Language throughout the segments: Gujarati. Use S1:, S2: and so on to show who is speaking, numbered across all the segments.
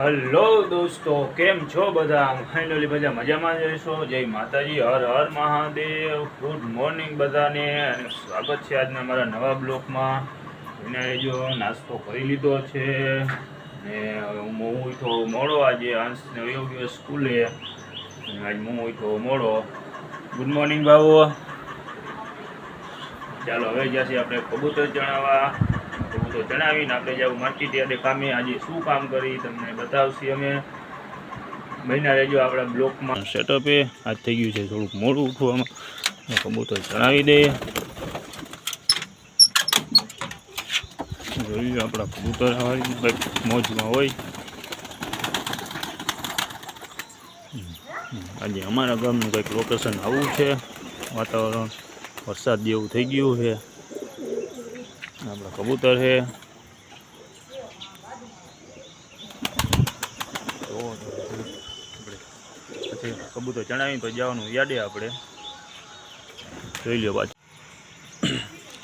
S1: હલો દોસ્તો, કેમ છો બધા? ફાઇનલી બધા મજામાં જઈશો જય માતાજી, હર હર મહાદેવ. ગુડ મોર્નિંગ બધાને અને સ્વાગત છે આજના મારા નવા બ્લોકમાં. એને જો નાસ્તો કરી લીધો છે ને હું ઉઠો મોડો આજે અંશને વયો ગયો સ્કૂલે. આજ હું ઉઠો મોડો. Good morning Babu. ચાલો, હવે જ્યાંથી આપણે કબૂતર જણાવવા કબૂતર જણાવીને આપણે જાવ માર્કેટ ત્યારે કામે આજે શું કામ કરી તમને બતાવશી અમે. મહિના રહેજો આપણા બ્લોકમાં. સેટઅપે આજ થઈ ગયું છે થોડુંક મોડું ઉઠવામાં. કબૂતર જણાવી દે. જોયું આપણા કબૂતર મોજમાં હોય. આજે અમારા ગામનું કંઈક લોકેશન આવું છે. વાતાવરણ વરસાદ જેવું થઈ ગયું છે. આપણા કબૂતર છે. તો પછી કબૂતર ચણાવીને પછી જવાનું યાદે આપણે. જોઈ લો પાછું.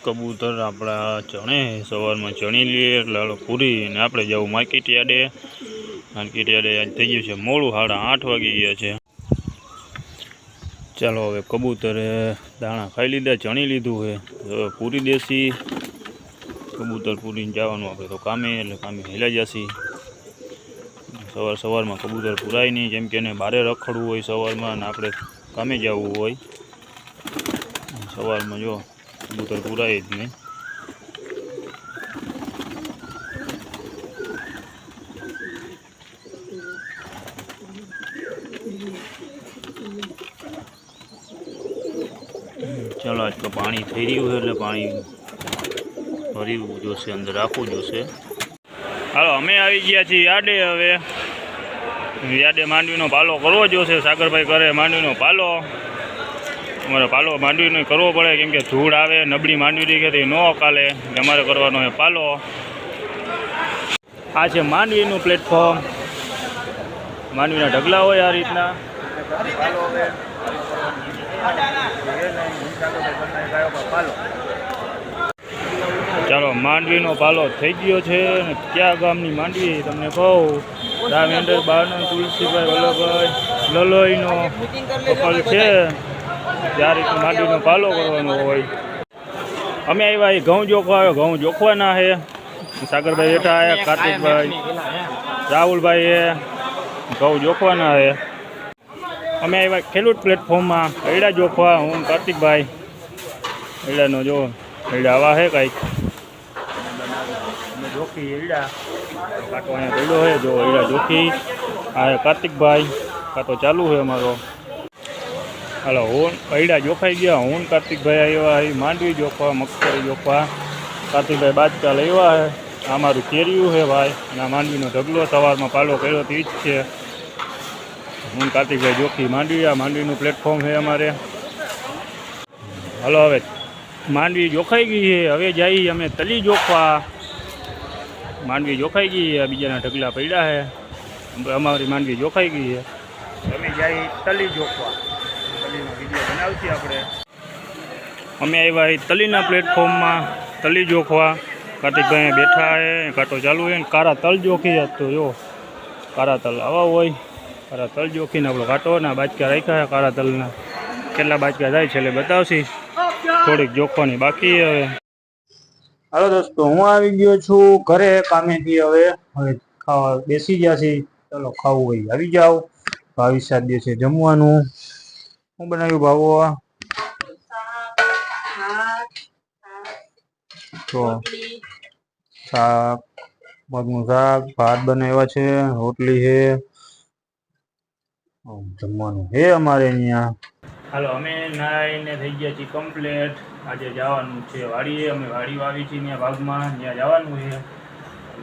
S1: કબૂતર આપણા ચણે, સવારમાં ચણી લઈએ એટલે પૂરી, ને આપણે જવું માર્કેટ યાર્ડે માર્કેટ યાર્ડે આજ થઈ ગયું છે મોડું, સાડા આઠ વાગી ગયા છે. ચાલો હવે કબૂતરે દાણા ખાઈ લીધા, ચણી લીધું છે. હવે પૂરી દેશી કબૂતર પૂરીને જવાનું આપણે તો કામે, એટલે કામે હેલા જશી. સવાર સવારમાં કબૂતર પૂરાય નહીં, જેમ કે એને બારે રખડવું હોય સવારમાં અને આપણે કામે જવું હોય. સવારમાં જો કબૂતર પૂરાય જ નહીં. ચાલો, આજ તો પાણી થઈ રહ્યું છે, એટલે પાણી ભરવું જોશે અંદર રાખવું જોશે. હાલો અમે આવી ગયા છીએ યાડે હવે. યાડે માંડવીનો પાલો કરવો જોશે. સાગરભાઈ કરે માંડવીનો પાલો. અમારે પાલો માંડવીનો કરવો પડે કેમ કે ધૂળ આવે નબળી માંડવી દેખે તો ન કાલે. એટલે અમારે કરવાનો હોય પાલો. આ છે માંડવીનું પ્લેટફોર્મ માંડવીના ઢગલા હોય આ રીતના. ચાલો માંડવીનો પાલો થઈ ગયો છે અને કયા ગામની માંડવી તમને કહું? રામેન્દ્ર બાનો તુલસીભાઈ, વલ્લભભાઈ, લલોઈનો કપલ છે. ત્યારે માંડવીનો પાલો કરવાનો હોય. અમે આવ્યા એ ઘઉં જોખવા આવ્યો ઘઉં જોખવાના છે સાગરભાઈ બેઠા આવ્યા કાર્તિકભાઈ રાહુલભાઈ એ ઘઉં જોખવાના છે અમે આવ્યા ખેડૂત પ્લેટફોર્મમાં એડા જોખવા, હું કાર્તિકભાઈ. એડાનો જો એડા આવા છે કાંઈક. જોખી કાંટો અહીંયા પડ્યો છે, જો હૈડા જોખી આ કાર્તિકભાઈ, કાંટો ચાલુ છે અમારો. હાલો, હું પૈડા જોખાઈ ગયા, હું કાર્તિકભાઈ આવ્યા માંડવી જોખવા મગફળી જોખવા કાર્તિકભાઈ બાદકા લેવા છે. આ મારું કેરિયું છે ભાઈ, અને આ માંડવીનો ઢગલો સવારમાં પાલો કર્યો તો જ છે. હું કાર્તિકભાઈ જોખી માંડવી, આ માંડવીનું પ્લેટફોર્મ છે અમારે. હલો, હવે માંડવી જોખાઈ ગઈ છે, હવે જઈએ અમે તલી જોખવા માંડવી જોખાઈ ગઈ છે બીજાના ઢગલા પડ્યા છે. અમારી માંડવી જોખાઈ ગઈ છે. અમે જઈ તલી જોખવા તલીનો વીડિયો બનાવશું આપણે. અમે આવ્યા એ તલીના પ્લેટફોર્મમાં તલી જોખવા. કાર્તિકભાઈ બેઠા છે કાંટો ચાલુ છે ને કારા તલ જોખી જ તો જો કારા તલ આવા હોય કારા તલ જોખીને આપણો કાંટો ને બાજકા રાખ્યા છે કારા તલના. કેટલા બાજકા જાય છે એટલે બતાવશી. થોડીક જોખવાની બાકી હવે. હાલો દોસ્તો, હું આવી ગયો છું ઘરે કામેથી. હવે હવે બેસી ગયા છે ચલો ખાવું હોય આવી જાઓ. ભાવિ સાધ્ય છે જમવાનું. હું બનાવ્યું ભાવો? તો શાક મગનું શાક, ભાત બનાવ્યા છે, રોટલી છે. જમવાનું હે અમારે અહીંયા. હાલો, અમે નાઈને થઈ ગયા છીએ કમ્પ્લેટ આજે જવાનું છે વાડીએ. અમે વાડી વાવી છીએ ત્યાં ભાગમાં. ત્યાં જવાનું છે.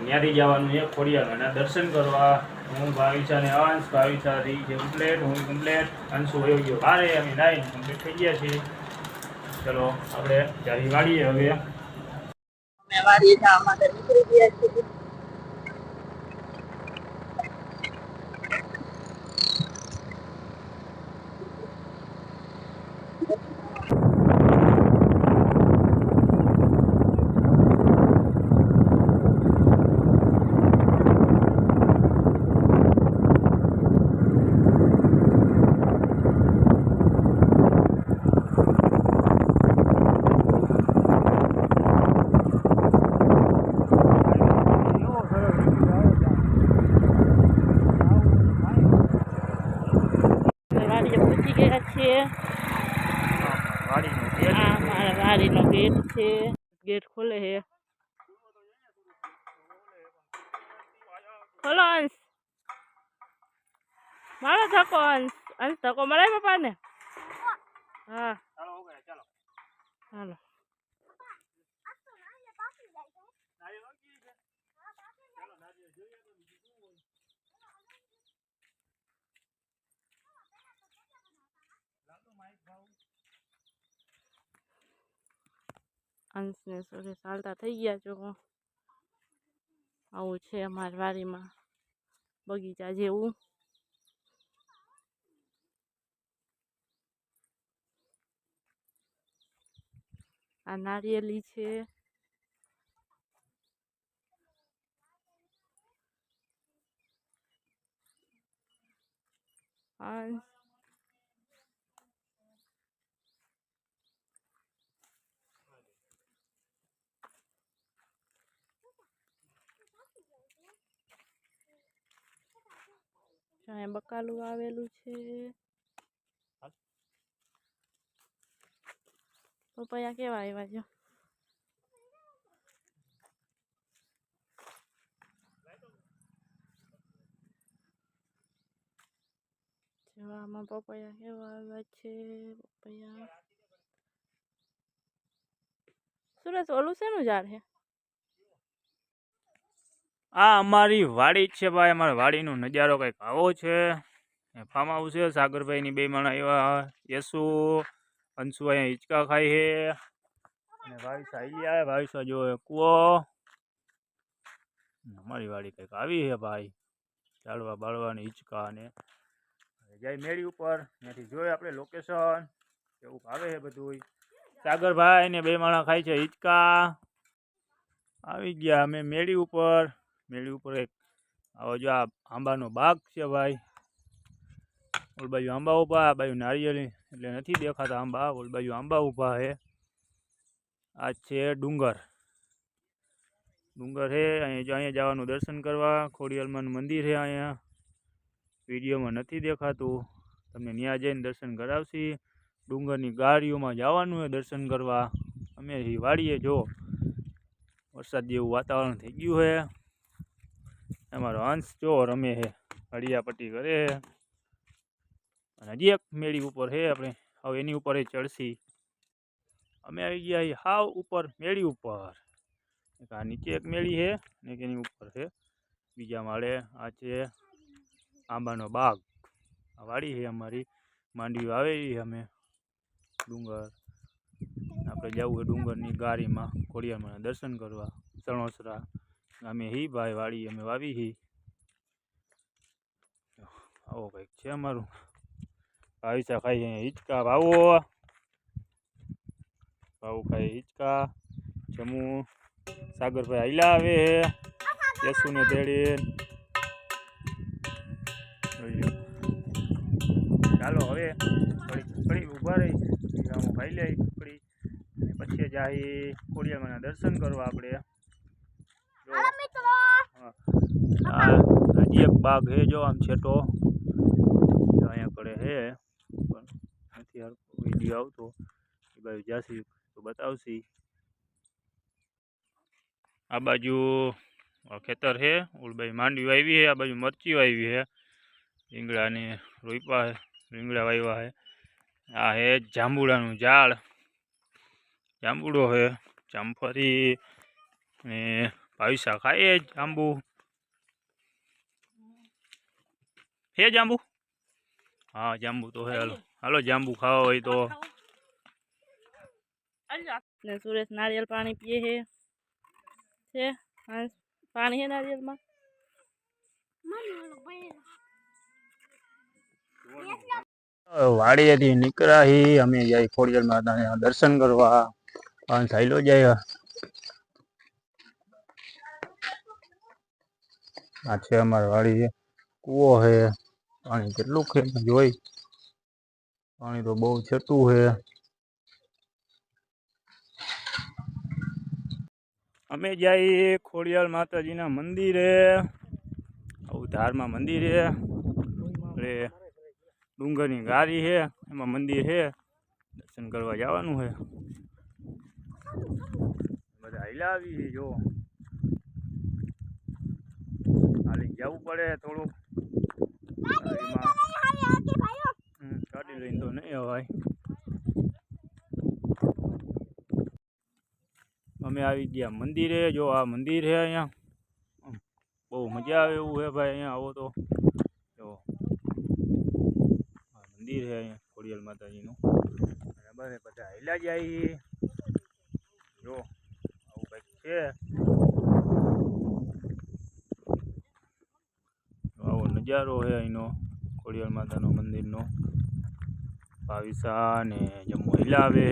S1: ત્યાંથી જવાનું છે ખોડિયાના દર્શન કરવા. હું ભાવિશા ને અંશ. ભાવિશા થઈ છે કમ્પ્લેટ હું કમ્પ્લેટ અંશુ વયો ગયો ભારે અમે નાઈને કમ્પ્લેટ થઈ ગયા છીએ. ચલો, આપણે ચાલી વાડીએ હવે.
S2: પહોંચી ગયા
S1: ગેટ
S2: આ મારા વાડીનો ગેટ છે. ગેટ ખોલે છે ખોલો અંશ. મારો ધક્કો અંશ. અંશ ધક્કો મળે પપ્પાને? હા.
S1: ચાલો
S2: અંશને સોરે ચાલતા થઈ ગયા છો. આવું છે અમારી વાડીમાં, બગીચા જેવું. આ નારિયેલી છે. અંશ અહીંયા બકાલું આવેલું છે. પપૈયા કેવા આવ્યા છે? જેવામાં પપૈયા કેવા આવ્યા છે? પપૈયા સુરત ઓલું શેનું ઝાડ છે?
S1: આ અમારી વાડી જ છે ભાઈ. અમારી વાડીનો નજારો કંઈક આવો છે. ફાર્મ હાઉસ છે. સાગરભાઈની બે માણા એવા યશુ, અંશુ અહીંયા હિંચકા ખાય છે. અને ભાવિસા આવી ગયા. ભાવિસા જો કૂવો. અમારી વાડી કંઈક આવી છે ભાઈ. ચાલવા બાળવાની હિંચકા અને જાય મેળી ઉપર. ત્યાંથી જોઈએ આપણે લોકેશન એવું આવે છે બધું સાગરભાઈ ને બે માણા ખાય છે હિંચકા. આવી ગયા અમે મેળી ઉપર. મેળી ઉપર એક. આવો જો આ આંબાનો બાગ છે ભાઈ. ઓલ બાજુ આંબા ઊભા આ બાજુ નારિયેળી. એટલે નથી દેખાતા આંબા. ઓલ બાજુ આંબા ઊભા છે આ છે ડુંગર. ડુંગર છે અહીંયા જો અહીંયા જવાનું દર્શન કરવા. ખોડિયાલમાનું મંદિર છે અહીંયા. વિડીયોમાં નથી દેખાતું. તમને ત્યાં જઈને દર્શન કરાવશી. ડુંગરની ગાડીઓમાં જવાનું છે દર્શન કરવા. અમે વાળીએ જો. વરસાદ જેવું વાતાવરણ થઈ ગયું છે અમારો અંશ જો રમે છે હળિયા પટ્ટી કરે છે અને હજી એક મેળી ઉપર છે આપણે, હવે એની ઉપર એ ચડશી. અમે આવી ગયા અહીં હાવ ઉપર, મેળી ઉપર. એક આ નીચે એક મેળી છે ને એક એની ઉપર છે બીજા માળે આ છે આંબાનો બાગ. આ વાડી છે અમારી, માંડવી વાવેલી છે અમે. ડુંગર. આપણે જવું છે ડુંગરની ગાડીમાં ખોડિયારમાં દર્શન કરવા સણોસરા અમે હી ભાઈ વાળી, અમે વાવી હી. આવો કંઈક છે અમારું. ભાવીસા ખાઈ અહીંયા હિંચકા ભાવો ભાવ ખાઈ હિંચકા જમવું સાગરભાઈ આઈલા આવે. યશુને તેડી. ચાલો હવે થોડી થોડી ઊભા રહી. હું ખાઈ કુકડી અને પછી જાય ખોડિયામાંના દર્શન કરવા આપણે. આ હજી એક બાગ હે જો, આમ છેટો. અહીંયા કડે હે, પણ નથી વીડિયો આવતો. એ બાજુ જાસી તો બતાવશી. આ બાજુ ખેતર છે ઓલ બાજુ માંડવી વાવી છે આ બાજુ મરચી વાવી છે રીંગણાની રોઈપા હે, રીંગણા વાવ્યા હે. આ હે જાંબુડાનું ઝાડ. જાંબુડો છે જામફળી ને ભાવિસા ખાય. જ જાંબુ હે જાંબુ હા જાંબુ તો હે. હાલો. હાલો જાંબુ ખાવા હોય તો.
S2: ને સુરેશ નારિયેલ પાણી પીએ હે. છે? હે પાણી માં નારિયેલમાં?
S1: વાડીએથી નીકળ્યા હી. અમે જાય ખોડિયાર માતાને દર્શન કરવા. પાંચ થાઈલો જાય. આ છે અમારી વાડી કૂવો છે, પાણી કેટલું છે જોઈ. પાણી તો બહુ છતું છે. અમે જઈએ ખોડિયાર માતાજીના મંદિરે ધારમાં મંદિર. છે એટલે ડુંગરની ગારી છે, એમાં મંદિર છે. દર્શન કરવા જવાનું છે. બધા હિલાવી જો. હાલી જવું પડે થોડુંક. ગાડી લઈને તો નહીં અવાય અમે આવી ગયા મંદિરે જો આ મંદિર છે અહીંયા. બહુ મજા આવે એવું છે ભાઈ અહીંયા આવો તો. જો. આ મંદિર છે અહીંયા ખોડિયાલ માતાજીનું. બરાબર બધા હાલ્યા જાય જો આવું કંઈક છે આવો નજારો છે અહીંનો ખોડિયાર માતાનો મંદિરનો. ભાવિસા ને જમ્મુ હિલાવે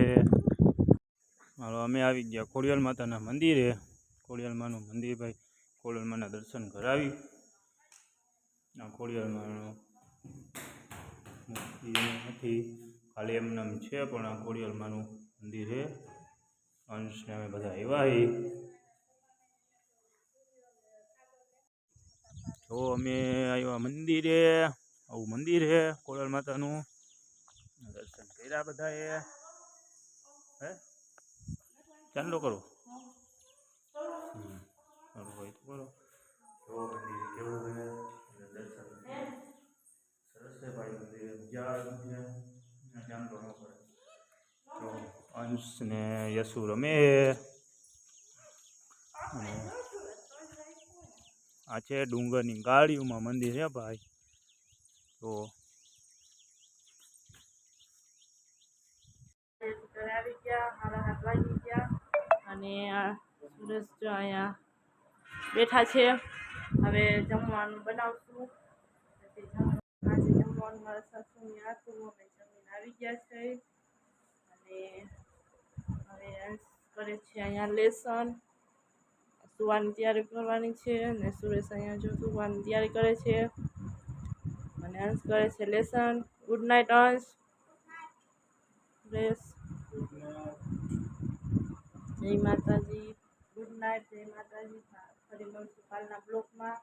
S1: હાલો, અમે આવી ગયા ખોડિયાર માતાના મંદિરે. ખોડિયાલ માનું મંદિર ભાઈ ખોડિયાલ માના દર્શન કરાવી. આ ખોડિયાલ માનું નથી. ખાલી એમનેમ છે, પણ આ ખોડિયાલ માનું મંદિર છે અંશને અમે બધા આવ્યા છીએ જો અમે આવ્યા મંદિરે આવું મંદિર છે ખોડિયાલ માતાનું. દર્શન કર્યા બધાએ. હે? ચાંદલો કરો. હમ, સારું હોય તો કરો. જો મંદિર કેવું છે અને દર્શન સરસ છે ભાઈ મંદિર. મજા આવે છે અને ચાંદલો ન કરે. તો અંશ ને યશુ રમે અને આ છે ડુંગરની ગાડીઓમાં મંદિર છે ભાઈ. તો
S2: આવી ગયા હારા હાથ વાગી ગયા અને આ સુરેશ જો અહીંયા બેઠા છે. હવે જમવાનું બનાવશું. પછી આજે જમવાનું મારા સાસુની આખું અમે જમીને આવી ગયા છે. અને હવે કરે છે અહીંયા લેસન. સુવાની તૈયારી કરવાની છે અને સુરેશ અહીંયા જો સુવાની તૈયારી કરે છે. અને અંશ કરે છે લેસન. ગુડ નાઇટ, અંશ. સુરેશ. જય માતાજી. ગુડ નાઇટ, જય માતાજી. ફરી મળશું કાલના બ્લોકમાં.